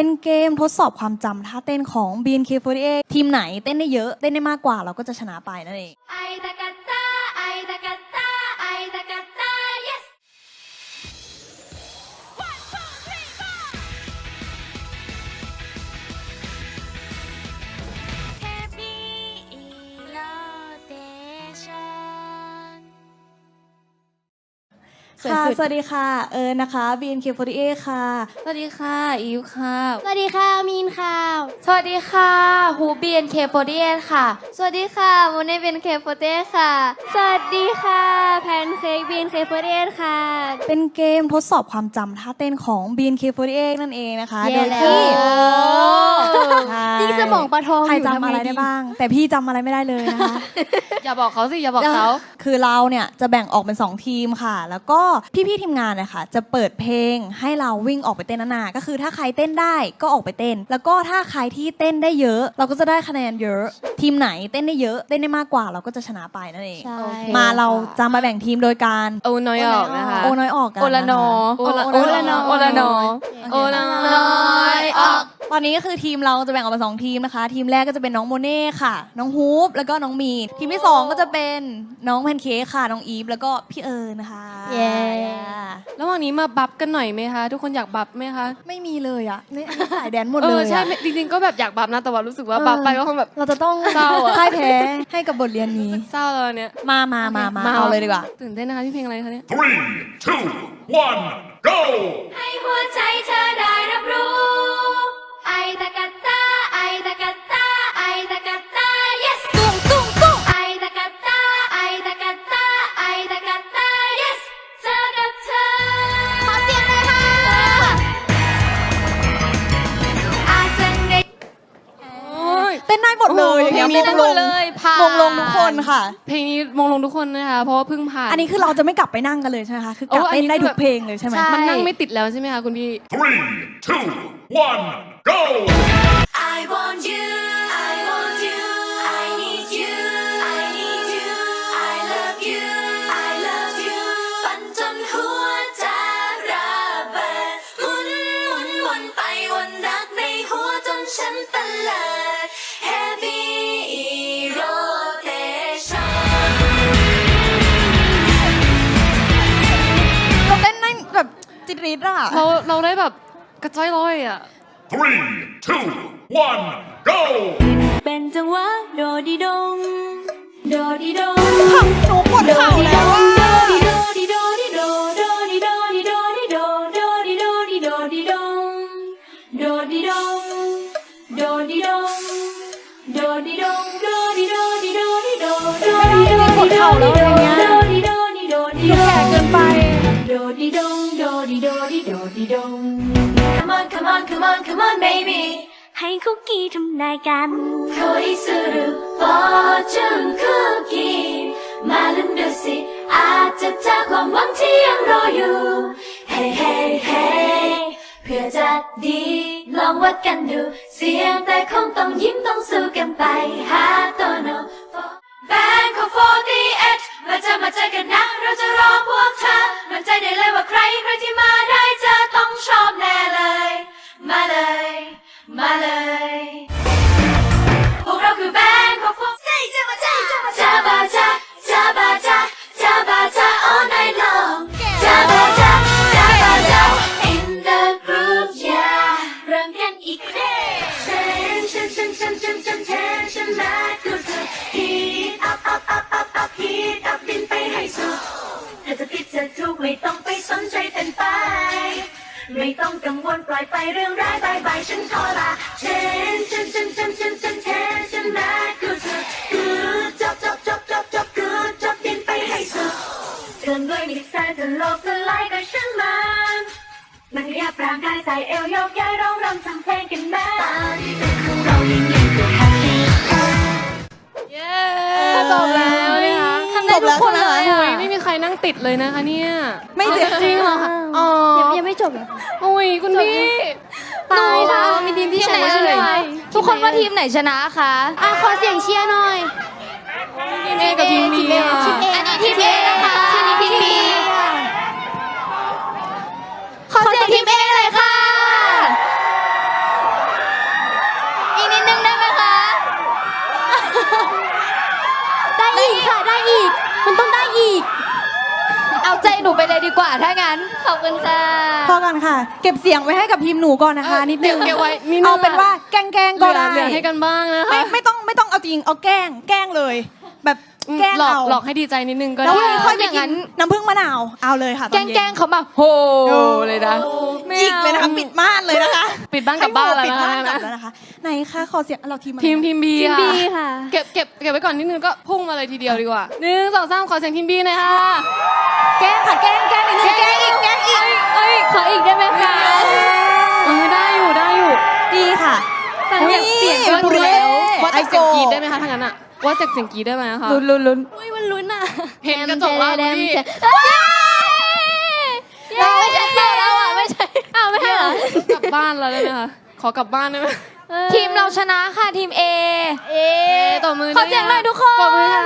เป็นเกมทดสอบความจำท่าเต้นของ BNK48 ทีมไหนเต้นได้เยอะ เต้นได้มากกว่าเราก็จะชนะไปนั่นเอง ค่ะสวัสดีค่ะ เอิญนะคะ BNK48 ค่ะ สวัสดีค่ะอีฟค่ะ สวัสดีค่ะมีนค่ะ สวัสดีค่ะฮูบีเอ็นเคโฟดีเอค่ะ สวัสดีค่ะโมเน่เป็นเคโฟเต้ค่ะ สวัสดีค่ะแพนเค้กบีนเคโฟเต้ค่ะ เป็นเกมทดสอบความจำท่าเต้นของ BNK48 นั่นเองนะคะเย้โดยที่แล้ว ใช่ยิ่งสมองปลาทองใครอยู่จำอะไรได้บ้าง แต่พี่จำอะไรไม่ได้เลยนะคะ อย่าบอกเขาสิอย่าบอกเขา คือเราเนี่ยจะแบ่งออกเป็น 2 ทีมค่ะ แล้วก็พี่ๆทีมงานนะคะจะเปิดเพลงให้เราวิ่งออกไปเต้นนานาก็คือถ้าใครเต้นได้ก็ออกไปเต้น แล้วก็ถ้าใครที่เต้นได้เยอะ เราก็จะได้คะแนนเยอะ ทีมไหนเต้นได้เยอะเต้นได้มากกว่าเราก็จะชนะไปนั่นเองใช่มาเราจะมาแบ่งทีมโดยการโอน้อยออกนะคะโอน้อยออกกันโอละนอโอละโอละนอโอละนอโอโอละละนนออยออกตอนนี้ก็คือทีมเราจะแบ่งออกเป็นสองทีมนะคะ ทีมแรกก็จะเป็นน้องโมเน่ค่ะ น้องฮูปแล้วก็น้องมีนทีมที่สองก็จะเป็นน้องแพนเค้กค่ะ น้องอีฟแล้วก็พี่เอิญนะคะเย้ระหว่างนี้มาบัฟกันหน่อยไหมคะ ทุกคนอยากบัฟไหมคะไม่มีเลยอะนี่อันนี้สายแดนหมดเอเลอยใช่อะไม่จริงๆก็แบบอยากบัฟนะแต่ว่ารู้สึกว่าบัฟไปก็คงแบบ เราจะต้องเศร้าอะ พ่ายแพ้ให้กับบทเรียนนี้ เศร้าแล้วเนี่ยมามามามาเอาเลยดีกว่า ตื่นเต้นนะคะที่เพลงอะไรคะเนี่ย Three, two, one, go! ให้หัวใจเธอได้รับรู้ ไอตะกัตต หมดเลยโอ้โหอย่างเงี้ยเพลงนี้ได้หมดเลยผ่านมงลงทุกคนค่ะ เพลงนี้มงลงทุกคนนะคะเพราะว่าเพิ่งผ่านอันนี้คือเราจะไม่กลับไปนั่งกันเลยใช่ไหมคะคือกลับโอ้อันเต้นนี้ได้คือทุกเพลงเลยใช่ไหมใช่มันนั่งไม่ติดแล้วใช่ไหมคะคุณพี่ Three, two, one, go! รี๊อะ เราเราได้แบบกระจ้อยลอยอะ three two one go เป็นจังหวะโดดีดง โดดีดงงหนูปวดเข่าแล้วอะปวดเข่าแล้ว on come on come on baby ให้คุกกี้ทำนายกันคอยสุรุ fortune คุกกี้มาลุ้นดูสิอาจจะเจอความหวังที่ยังรออยู่ hey hey hey เพื่อจะดี ลองวัดกันดู เสียงแต่คงต้องยิ้มต้องสู้กันไปหาตัวโนแบงค์ของ48มาเจอมาเจอกันนะเราจะร้อง ไม่ต้องกังวลปล่อยไปเรื่องร้ายบายบายฉันขอลาเชนฉันฉันฉันฉันฉันเชนฉันแม่กูเธอกูจบจบจบจบจบกูจบยินไปให้สุดเกินด้วยนิสัยจะโลกสลายกับฉันมันมันแรียบรางกายใส่เอวยกย้ายร้องรำทำเพลงกันแม่ตอนนี้เป็นของเรายิ่งยิ่งคือแฮปปี้เย้จบแล้ว แล้วคนเลยอะ ไม่มีใครนั่งติดเลยนะคะเนี่ยไม่เจ็บจริงเหรอคะยังยังไม่จบเลย โอ้ยคุณพี่ตายค่ะมีทีมที่ชนะเลยทุกคนว่าทีมไหนชนะคะอะขอเสียงเชียร์หน่อย ทีมเอกับทีมบีออันนี้ทีมเอนะคะอันนี้ทีมบีขอเสียงทีมเอเลยค่ะ อีกนิดนึงได้ไหมคะ ได้อีกค่ะ ได้อีก เอาใจหนูไปเลยดีกว่าถ้างั้น ขอบคุณค่ะ พอกันค่ะ เก็บเสียงไว้ให้กับทีมหนูก่อนนะคะ เออนิดนึงเก็บไว้นิดนึงเอาเป็นว่าแกล้งแกล้งเหก็ลือได้เหลือให้กันบ้างนะคะไม่ไม่ต้องไม่ต้องเอาจริงเอาแกล้งแกล้งเลย แบบอืมแกล้งหลอกเอาหลอกให้ดีใจนิดนึงก็แล้วได้วันนี้ค่อยไปอย่างกินั้นนน้ำผึ้งมะนาวเอาเลยค่ะตแกอนเย็นล้งๆเขามาโหเลยนะหยิกเลยนะคะปิดม่านเลยนะคะปิดบ้านกลับบ้านแล้วปิดนะบ้านกลับคะแล้วนะคะไหนคะขอเสียงเราทีมอะไรทีมทีมบีทีมค่ะบีค่ะเก็บเก็บเก็บไว้ก่อนนิดนึงก็พุ่งมาเลยทีเดียวดีกว่าหนึ่งสองสามขอเสียงทีมบีหน่อยค่ะแกล้งค่ะแกล้งแกล้งนิดนึงแกล้งอีกแกล้งอีกเอ้ยขออีกได้ไหมคะเออได้อยู่ได้อยู่ดีค่ะ ฟังจากเสียงนี่ก็บุรู้เรแล้ววัดจากเสียงกรีดได้ไหมคะถ้างั้นอะ วัดจากเสียงกรีดได้ไหมคะ ลุ้นลุ้นลุ้นอุ้ยมันลุ้นอะเห็นกระจกแล้วแดมพี่แดมเย้ไม่ใช่เราอะไม่ใช่อ้าวไม่ใช่เหรอกลับบ้านแล้วได้ไหมคะ ขอกลับบ้านได้ไหมทีมเราชนะค่ะทีม A เอตบมือขอเสียงหน่อยทุกคนตบมือค่ะ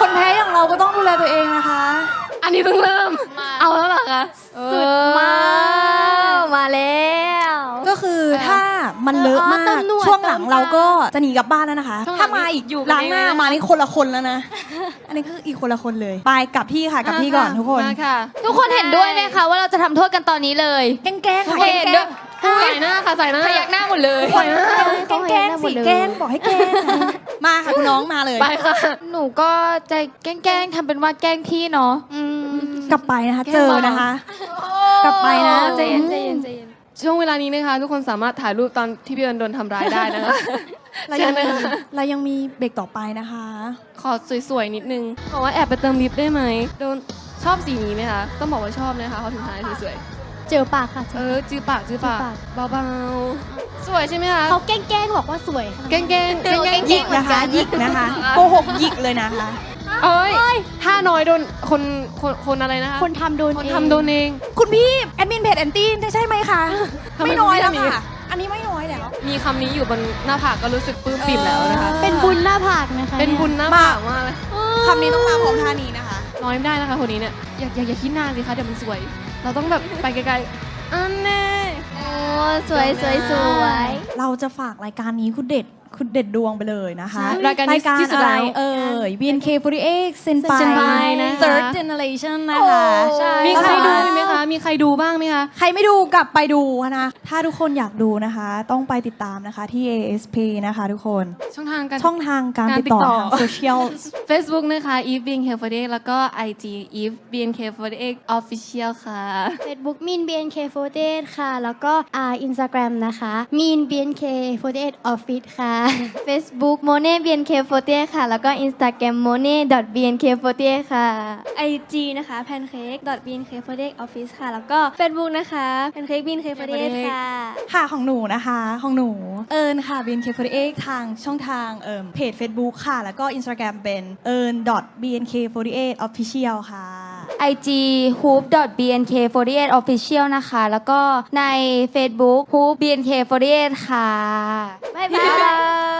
คนแพ้อย่างเราก็ต้องดูแลตัวเองนะคะ อันนี้เพิ่งเริ่ม เอาแล้วเหรอคะ สุดมากมาแล้ว ก็คือถ้า มันเลอะเออมาเติกมหนวดช่วงหลังเราก็จะหนีกลับบ้านแล้วนะคะ ช่วงหลังถ้ามาอีกอยู่ล้างหน้ามานี่คนละคนแล้วนะ อันนี้คืออีกคนละคนเลย ไปกลับที่ค่ะกลับที่ก่อนทุกคน มาค่ะทุกคนเห็นด้วยไหมคะว่าเราจะทำโทษกันตอนนี้เลยแกล้งค่ะเห็นแกด้ล้วยใส่หน้าค่ะใส่หน้าพยักหน้าหมดเลยแกล้งแกล้งแกล้งสิแกล้งบอกให้แกล้งมาค่ะคุณน้องมาเลย ไปค่ะ หนูก็จะแกล้งๆทำเป็นว่าแกล้งพี่เนาะ กลับไปนะคะ เจอนะคะ กลับไปนะ ใจเย็นใจเย็นใจเย็น ช่วงเวลานี้นะคะ ทุกคนสามารถถ่ายรูปตอนที่พี่เอิญโดนทำร้ายได้นะคะ เรายังเชิมีญเลยค่ะเรายังมีเบรกต่อไปนะคะ ขอสวยๆนิดนึงบอกว่าแอบไปเติมลิปได้ไหมโดนชอบสีนี้ไหมคะต้องบอกว่าชอบนะคะเขาถึงถ่ายสวยเจอปากค่ะๆเออจือปากจือปากจือปากเบาๆสวยใช่ไหมคะเขาแกล้งๆบอกว่าสวย แกล้งๆแกล้งเออแกล้งหยิกนะคะหยิกนะคะโกหกหยิกเลยนะคะ เอ้ยถ้าน้อยโดนคนคนคนอะไรนะคะคนทำโดนคนเองทำโดนเอง คุณพี่แอดมินเพจแอนตี้ใช่ไหมคะ ทำไมไม่น้อยแล้วไม่มี ค่ะ อันนี้ไม่น้อยแล้ว มีคำนี้อยู่บนหน้าผากก็รู้สึกปลื้มปิ่มแล้วนะคะ เป็นบุญหน้าผากนะคะเป็นบุญหน้าผากมากเลยคำนี้ต้องมาพร้อมท่านี้นะคะ น้อยไม่ได้นะคะคนนี้เนี่ยอย่าอย่าอย่าคิดนานสิคะเดี๋ยวมันสวย เราต้องแบบไปไกลๆอันแน่ โอ้สวยสวยสวย เราจะฝากรายการนี้คุณเด็ด คุณเด็ดดวงไปเลยนะคะรายการนี้ที่สุดอะไรแล้วเอ่ย BNK48 Senpai Senpai นะคะ Third Generation นะคะใช่มีใครดูแล้วไหมคะ มีใครดูบ้างไหมคะ ใครไม่ดูกลับไปดูนะ ถ้าทุกคนอยากดูนะคะ ต้องไปติดตามนะคะที่ ASP นะคะทุกคน ช่องทางการช่องทางการการติดต่อติดต่อทางโซเชียล Facebook นะคะ Eve BNK48 แล้วก็ IG Eve BNK48 Official ค่ะ Facebook มีน BNK48 ค่ะ แล้วก็อ่า Instagram นะคะมีน BNK48 Office ค่ะ Facebook โมเน่ BNK48 ค่ะ แล้วก็ Instagram โมเน่ BNK48 ค่ะ IG นะคะ pancake bnk48 office ค่ะ แล้วก็ Facebook นะคะ pancake bnk48 ค่ะ ค่ะของหนูนะคะ ของหนู เอิญค่ะ BNK48 ทางช่องทางเอ่มเพจ Facebook ค่ะ แล้วก็ Instagram เป็นเอิญ .bnk48 official ค่ะ IG hoop bnk48 official นะคะ แล้วก็ใน Facebook hoop bnk48 ค่ะ บ๊ายบาย